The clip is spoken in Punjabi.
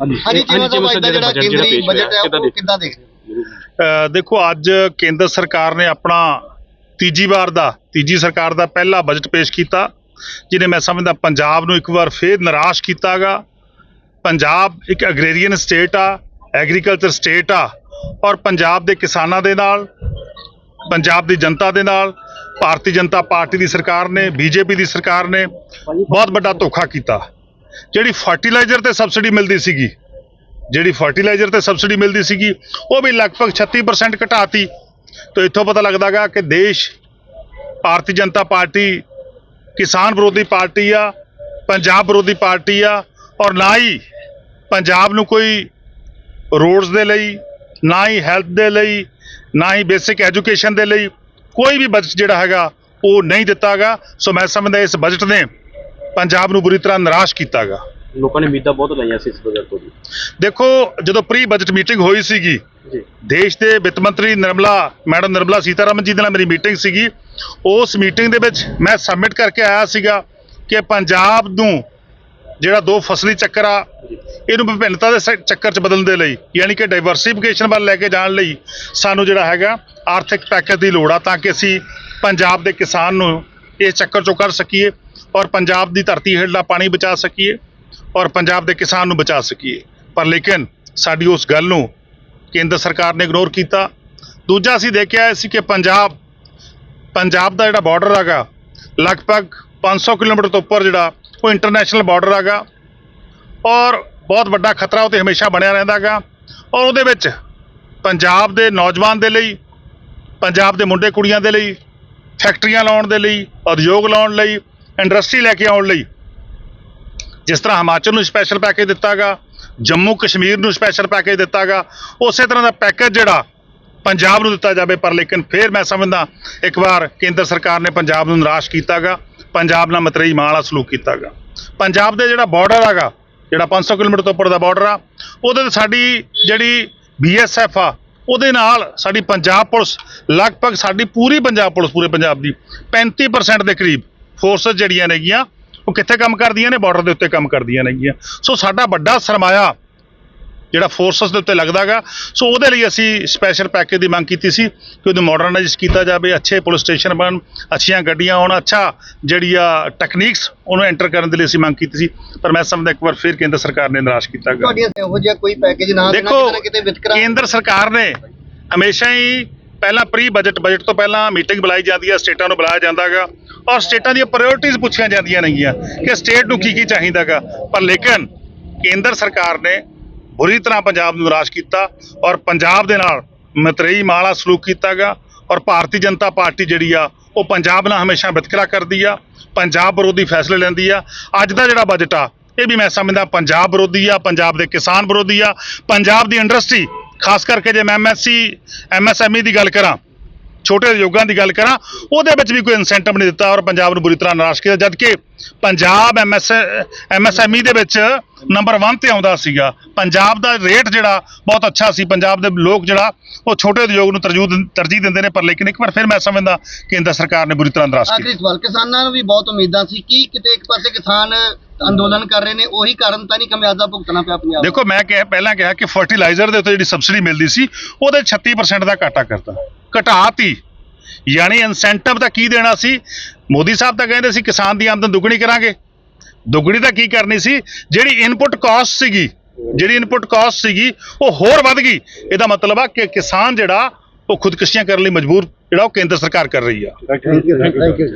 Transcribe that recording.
ਹਾਂਜੀ। ਚੀਮਾ ਸਾਹਿਬ ਅੱਜ ਦਾ ਜਿਹੜਾ ਕੇਂਦਰੀ ਬਜਟ ਹੈ ਉਹ ਕਿੱਦਾਂ ਦੇਖਦੇ ਦੇਖੋ ਅੱਜ ਕੇਂਦਰ ਸਰਕਾਰ ਨੇ ਆਪਣਾ ਤੀਜੀ ਵਾਰ ਦਾ ਤੀਜੀ ਸਰਕਾਰ ਦਾ ਪਹਿਲਾ ਬਜਟ ਪੇਸ਼ ਕੀਤਾ ਜਿਹਨੇ ਮੈਂ ਸਮਝਦਾ ਪੰਜਾਬ ਨੂੰ ਇੱਕ ਵਾਰ ਫੇਰ ਨਿਰਾਸ਼ ਕੀਤਾਗਾ। ਪੰਜਾਬ ਇੱਕ ਐਗਰੀਰੀਅਨ ਸਟੇਟ ਆ ਐਗਰੀਕਲਚਰ ਸਟੇਟ ਆ ਔਰ ਪੰਜਾਬ ਦੇ ਕਿਸਾਨਾਂ ਦੇ ਨਾਲ ਪੰਜਾਬ ਦੀ ਜਨਤਾ ਦੇ ਨਾਲ ਭਾਰਤੀ ਜਨਤਾ ਪਾਰਟੀ ਦੀ ਸਰਕਾਰ ਨੇ ਬੀਜੇਪੀ ਦੀ ਸਰਕਾਰ ਨੇ ਬਹੁਤ ਵੱਡਾ ਧੋਖਾ ਕੀਤਾ। ਜਿਹੜੀ ਫਰਟੀਲਾਈਜ਼ਰ ਤੇ ਸਬਸਿਡੀ ਮਿਲਦੀ ਸੀਗੀ, ਜਿਹੜੀ ਫਰਟੀਲਾਈਜ਼ਰ ਤੇ ਸਬਸਿਡੀ ਮਿਲਦੀ ਸੀਗੀ, ਉਹ ਵੀ ਲਗਭਗ 36% ਘਟਾਤੀ। ਤਾਂ ਇੱਥੋਂ ਪਤਾ ਲੱਗਦਾਗਾ ਕਿ ਦੇਸ਼, ਭਾਰਤੀ ਜਨਤਾ ਪਾਰਟੀ, ਕਿਸਾਨ ਵਿਰੋਧੀ ਪਾਰਟੀ ਆ, ਪੰਜਾਬ ਵਿਰੋਧੀ ਪਾਰਟੀ ਆ, ਔਰ ਨਾ ਹੀ ਪੰਜਾਬ ਨੂੰ ਕੋਈ ਰੋਡਸ ਦੇ ਲਈ, ਨਾ ਹੀ ਹੈਲਥ ਦੇ ਲਈ, ਨਾ ਹੀ ਬੇਸਿਕ ਐਜੂਕੇਸ਼ਨ ਦੇ ਲਈ ਕੋਈ ਵੀ ਬਜਟ ਜਿਹੜਾ ਹੈਗਾ, ਉਹ ਨਹੀਂ ਦਿੱਤਾਗਾ ਸੋ ਮੈਂ ਸਮਝਦਾ ਇਸ ਬਜਟ ਨੇ ਪੰਜਾਬ ਨੂੰ ਬੁਰੀ ਤਰ੍ਹਾਂ ਨਿਰਾਸ਼ ਕੀਤਾਗਾ। ਲੋਕਾਂ ਨੇ ਉਮੀਦਾਂ ਬਹੁਤ ਲਾਈਆਂ ਸੀ ਇਸ ਬਜਟ ਤੋਂ ਜੀ। ਦੇਖੋ ਜਦੋਂ ਪ੍ਰੀ ਬਜਟ ਮੀਟਿੰਗ ਹੋਈ ਸੀਗੀ ਜੀ। ਦੇਸ਼ ਦੇ ਵਿੱਤ ਮੰਤਰੀ ਨਿਰਮਲਾ ਮੈਡਮ ਨਿਰਮਲਾ ਸੀਤਾਰਮਨ ਜੀ ਦੇ ਨਾਲ ਮੇਰੀ ਮੀਟਿੰਗ ਸੀਗੀ। ਉਸ ਮੀਟਿੰਗ ਦੇ ਵਿੱਚ ਮੈਂ ਸਬਮਿਟ ਕਰਕੇ ਆਇਆ ਸੀਗਾ ਕਿ ਪੰਜਾਬ ਨੂੰ ਜਿਹੜਾ ਦੋ ਫਸਲੀ ਚੱਕਰ ਆ ਇਹਨੂੰ ਵਿਭਿੰਨਤਾ ਦੇ ਚੱਕਰ 'ਚ ਬਦਲਣ ਦੇ ਲਈ ਯਾਨੀ ਕਿ ਡਾਈਵਰਸਿਫਿਕੇਸ਼ਨ ਵੱਲ ਲੈ ਕੇ ਜਾਣ ਲਈ ਸਾਨੂੰ ਜਿਹੜਾ ਹੈਗਾ ਆਰਥਿਕ ਪੈਕੇਜ ਦੀ ਲੋੜ ਆ ਤਾਂ ਕਿ ਅਸੀਂ ਪੰਜਾਬ ਦੇ ਕਿਸਾਨ ਨੂੰ ਇਸ ਚੱਕਰ 'ਚੋਂ ਕੱਢ ਸਕੀਏ। ਔਰ ਪੰਜਾਬ ਦੀ ਧਰਤੀ ਹੇਠਲਾ ਪਾਣੀ ਬਚਾ ਸਕੀਏ ਔਰ ਪੰਜਾਬ ਦੇ ਕਿਸਾਨ ਨੂੰ ਬਚਾ ਸਕੀਏ। ਪਰ ਲੇਕਿਨ ਸਾਡੀ ਉਸ ਗੱਲ ਨੂੰ ਕੇਂਦਰ ਸਰਕਾਰ ਨੇ ਇਗਨੋਰ ਕੀਤਾ। ਦੂਜਾ ਅਸੀਂ ਦੇਖਿਆ ਸੀ ਕਿ ਪੰਜਾਬ ਪੰਜਾਬ ਦਾ ਜਿਹੜਾ ਬਾਰਡਰ ਹੈਗਾ, ਲਗਭਗ 500 ਕਿਲੋਮੀਟਰ ਤੋਂ ਉੱਪਰ ਜਿਹੜਾ ਉਹ ਇੰਟਰਨੈਸ਼ਨਲ ਬਾਰਡਰ ਹੈਗਾ ਔਰ ਬਹੁਤ ਵੱਡਾ ਖਤਰਾ ਉਹ ਤੇ ਹਮੇਸ਼ਾ ਬਣਿਆ ਰਹਿੰਦਾ ਹੈਗਾ ਔਰ ਉਹਦੇ ਵਿੱਚ ਪੰਜਾਬ ਦੇ ਨੌਜਵਾਨ ਦੇ ਲਈ, ਪੰਜਾਬ ਦੇ ਮੁੰਡੇ ਕੁੜੀਆਂ ਦੇ ਲਈ, ਫੈਕਟਰੀਆਂ ਲਾਉਣ ਦੇ ਲਈ, ਉਦਯੋਗ ਲਾਉਣ ਲਈ ਇੰਡਸਟਰੀ ਲੈ ਕੇ ਆਉਣ ਲਈ। ਜਿਸ ਤਰ੍ਹਾਂ ਹਿਮਾਚਲ ਨੂੰ ਸਪੈਸ਼ਲ ਪੈਕੇਜ ਦਿੱਤਾਗਾ, ਜੰਮੂ ਕਸ਼ਮੀਰ ਨੂੰ ਸਪੈਸ਼ਲ ਪੈਕੇਜ ਦਿੱਤਾਗਾ, ਉਸੇ ਤਰ੍ਹਾਂ ਦਾ ਪੈਕੇਜ ਜਿਹੜਾ ਪੰਜਾਬ ਨੂੰ ਦਿੱਤਾ ਜਾਵੇ। ਪਰ ਲੇਕਿਨ ਫਿਰ ਮੈਂ ਸਮਝਦਾ, ਇੱਕ ਵਾਰ ਕੇਂਦਰ ਸਰਕਾਰ ਨੇ ਪੰਜਾਬ ਨੂੰ ਨਿਰਾਸ਼ ਕੀਤਾਗਾ, ਪੰਜਾਬ ਨਾਲ ਮਤਰੇਈ ਮਾਂ ਵਾਲਾ ਸਲੂਕ ਕੀਤਾਗਾ। ਪੰਜਾਬ ਦੇ ਜਿਹੜਾ ਬਾਰਡਰ ਹੈਗਾ ਜਿਹੜਾ 500 ਕਿਲੋਮੀਟਰ ਤੋਂ ਉੱਪਰ ਦਾ ਬਾਰਡਰ ਆ, ਉਹਦੇ ਤੇ ਸਾਡੀ ਜਿਹੜੀ ਬੀਐਸਐਫ ਆ, ਉਹਦੇ ਨਾਲ ਸਾਡੀ ਪੰਜਾਬ ਪੁਲਿਸ, ਲਗਭਗ ਸਾਡੀ ਪੂਰੀ ਪੰਜਾਬ ਪੁਲਿਸ, ਪੂਰੇ ਪੰਜਾਬ ਦੀ 35% ਦੇ ਕਰੀਬ ਫੋਰਸਸ ਜਿਹੜੀਆਂ ਨੇਗੀਆਂ ਉਹ ਕਿੱਥੇ ਕੰਮ ਕਰਦੀਆਂ ਨੇ? ਬਾਰਡਰ ਦੇ ਉੱਤੇ ਕੰਮ ਕਰਦੀਆਂ ਨੇਗੀਆਂ। ਸੋ ਸਾਡਾ ਵੱਡਾ ਸਰਮਾਇਆ ਜਿਹੜਾ ਫੋਰਸਸ ਦੇ ਉੱਤੇ ਲੱਗਦਾਗਾ ਸੋ ਉਹਦੇ ਲਈ ਅਸੀਂ ਸਪੈਸ਼ਲ ਪੈਕੇਜ ਦੀ ਮੰਗ ਕੀਤੀ ਸੀ ਕਿ ਉਹਨੂੰ ਮਾਡਰਨਾਈਜ਼ ਕੀਤਾ ਜਾਵੇ ਅੱਛੇ ਪੁਲਿਸ ਸਟੇਸ਼ਨ ਬਣ ਅੱਛੀਆਂ ਗੱਡੀਆਂ ਹੋਣ ਅੱਛਾ ਜਿਹੜੀ ਆ ਟੈਕਨੀਕਸ ਉਹਨੂੰ ਐਂਟਰ ਕਰਨ ਦੇ ਲਈ ਅਸੀਂ ਮੰਗ ਕੀਤੀ ਸੀ। ਪਰ ਮੈਂ ਸਮਝਦਾ ਇੱਕ ਵਾਰ ਫਿਰ ਕੇਂਦਰ ਸਰਕਾਰ ਨੇ ਨਿਰਾਸ਼ ਕੀਤਾ ਗਿਆ ਤੁਹਾਡੀਆਂ ਇਹੋ ਜਿਹਾ ਕੋਈ ਪੈਕੇਜ ਨਾ ਦੇਣਾ ਦੇਖੋ ਕੇਂਦਰ ਸਰਕਾਰ ਨੇ ਹਮੇਸ਼ਾ ਹੀ ਪਹਿਲਾਂ ਪ੍ਰੀ ਬਜਟ ਬਜਟ ਤੋਂ ਪਹਿਲਾਂ ਮੀਟਿੰਗ ਬੁਲਾਈ ਜਾਂਦੀ ਹੈ, ਸਟੇਟਾਂ ਨੂੰ ਬੁਲਾਇਆ ਜਾਂਦਾਗਾ ਔਰ ਸਟੇਟਾਂ ਦੀਆਂ ਪ੍ਰਾਇੋਰਟੀਜ਼ ਪੁੱਛੀਆਂ ਜਾਂਦੀਆਂ ਨੇਗੀਆਂ ਕਿ ਸਟੇਟ ਨੂੰ ਕੀ ਕੀ ਚਾਹੀਦਾਗਾ ਪਰ ਲੇਕਿਨ ਕੇਂਦਰ ਸਰਕਾਰ ਨੇ ਬੁਰੀ ਤਰ੍ਹਾਂ ਪੰਜਾਬ ਨੂੰ ਨਿਰਾਸ਼ ਕੀਤਾ ਔਰ ਪੰਜਾਬ ਦੇ ਨਾਲ ਮਤਰੇਈ ਮਾਲਾ ਸਲੂਕ ਕੀਤਾਗਾ ਔਰ ਭਾਰਤੀ ਜਨਤਾ ਪਾਰਟੀ ਜਿਹੜੀ ਆ, ਉਹ ਪੰਜਾਬ ਨਾਲ ਹਮੇਸ਼ਾ ਵਿਤਕਰਾ ਕਰਦੀ ਆ, ਪੰਜਾਬ ਵਿਰੋਧੀ ਫੈਸਲੇ ਲੈਂਦੀ ਆ। ਅੱਜ ਦਾ ਜਿਹੜਾ ਬਜਟ ਆ, ਇਹ ਵੀ ਮੈਂ ਸਮਝਦਾ, ਪੰਜਾਬ ਵਿਰੋਧੀ ਆ, ਪੰਜਾਬ ਦੇ ਕਿਸਾਨ ਵਿਰੋਧੀ ਆ, ਪੰਜਾਬ ਦੀ ਇੰਡਸਟਰੀ ਖਾਸ ਕਰਕੇ ਜੇ ਮੈਂ ਐਮਐਸਸੀ ਐਮਐਸਐਮਈ ਦੀ ਗੱਲ ਕਰਾਂ ਛੋਟੇ ਉਦਯੋਗਾਂ ਦੀ ਗੱਲ ਕਰਾਂ ਉਹਦੇ ਵਿੱਚ ਵੀ ਕੋਈ ਇਨਸੈਂਟਿਵ ਨਹੀਂ ਦਿੱਤਾ ਔਰ ਪੰਜਾਬ ਨੂੰ ਬੁਰੀ ਤਰ੍ਹਾਂ ਨਿਰਾਸ਼ ਕੀਤਾ ਜਦ ਕਿ ਪੰਜਾਬ ਐਮਐਸ ਐਮਐਸਐਮਈ ਦੇ ਵਿੱਚ ਨੰਬਰ 1 ਤੇ ਆਉਂਦਾ ਸੀਗਾ। ਪੰਜਾਬ ਦਾ ਰੇਟ ਜਿਹੜਾ ਬਹੁਤ ਅੱਛਾ ਸੀ ਪੰਜਾਬ ਦੇ ਲੋਕ ਜਿਹੜਾ ਉਹ ਛੋਟੇ ਉਦਯੋਗ ਨੂੰ ਤਰਜੀਹ ਦਿੰਦੇ ਨੇ ਪਰ ਲੇਕਿਨ ਇੱਕ ਵਾਰ ਫਿਰ ਮੈਂ ਸਮਝਦਾ ਕੇਂਦਰ ਸਰਕਾਰ ਨੇ ਬੁਰੀ ਤਰ੍ਹਾਂ ਨਿਰਾਸ਼ ਕੀਤਾ। ਆਖਰੀ ਸਵਾਲ ਕਿਸਾਨਾਂ ਨੂੰ ਵੀ ਬਹੁਤ ਉਮੀਦਾਂ ਸੀ ਕਿ ਕਿਤੇ ਇੱਕ ਪਾਸੇ ਕਿਸਾਨ ਅੰਦੋਲਨ ਕਰ ਰਹੇ ਨੇ ਉਹੀ ਕਾਰਨ ਤਾਂ ਨਹੀਂ ਖਮਿਆਜ਼ਾ ਭੁਗਤਣਾ ਪਿਆ ਪੰਜਾਬ? ਦੇਖੋ ਮੈਂ ਕਿਹਾ ਪਹਿਲਾਂ ਕਿਹਾ ਕਿ ਫਰਟੀਲਾਈਜ਼ਰ ਦੇ ਉੱਤੇ ਜਿਹੜੀ ਸਬਸਿਡੀ ਮਿਲਦੀ ਸੀ ਉਹਦੇ 36% ਦਾ ਘਾਟਾ ਕਰਤਾ। ਘਟਾਤੀ। ਯਾਨੀ ਇਨਸੈਂਟਿਵ ਤਾਂ ਕੀ ਦੇਣਾ ਸੀ? ਮੋਦੀ ਸਾਹਿਬ ਤਾਂ ਕਹਿੰਦੇ ਸੀ ਕਿਸਾਨ ਦੀ ਆਮਦਨ ਦੁੱਗਣੀ ਕਰਾਂਗੇ। ਦੁੱਗਣੀ ਤਾਂ ਕੀ ਕਰਨੀ ਸੀ? ਜਿਹੜੀ ਇਨਪੁਟ ਕਾਸਟ ਸੀਗੀ, ਜਿਹੜੀ ਇਨਪੁਟ ਕਾਸਟ ਸੀਗੀ, ਉਹ ਹੋਰ ਵੱਧ ਗਈ। ਇਹਦਾ ਮਤਲਬ ਆ ਕਿ ਕਿਸਾਨ ਜਿਹੜਾ, ਉਹ ਖੁਦਕੁਸ਼ੀਆਂ ਕਰਨ ਲਈ ਮਜਬੂਰ, ਜਿਹੜਾ ਉਹ ਕੇਂਦਰ ਸਰਕਾਰ ਕਰ ਰਹੀ ਆ। Thank you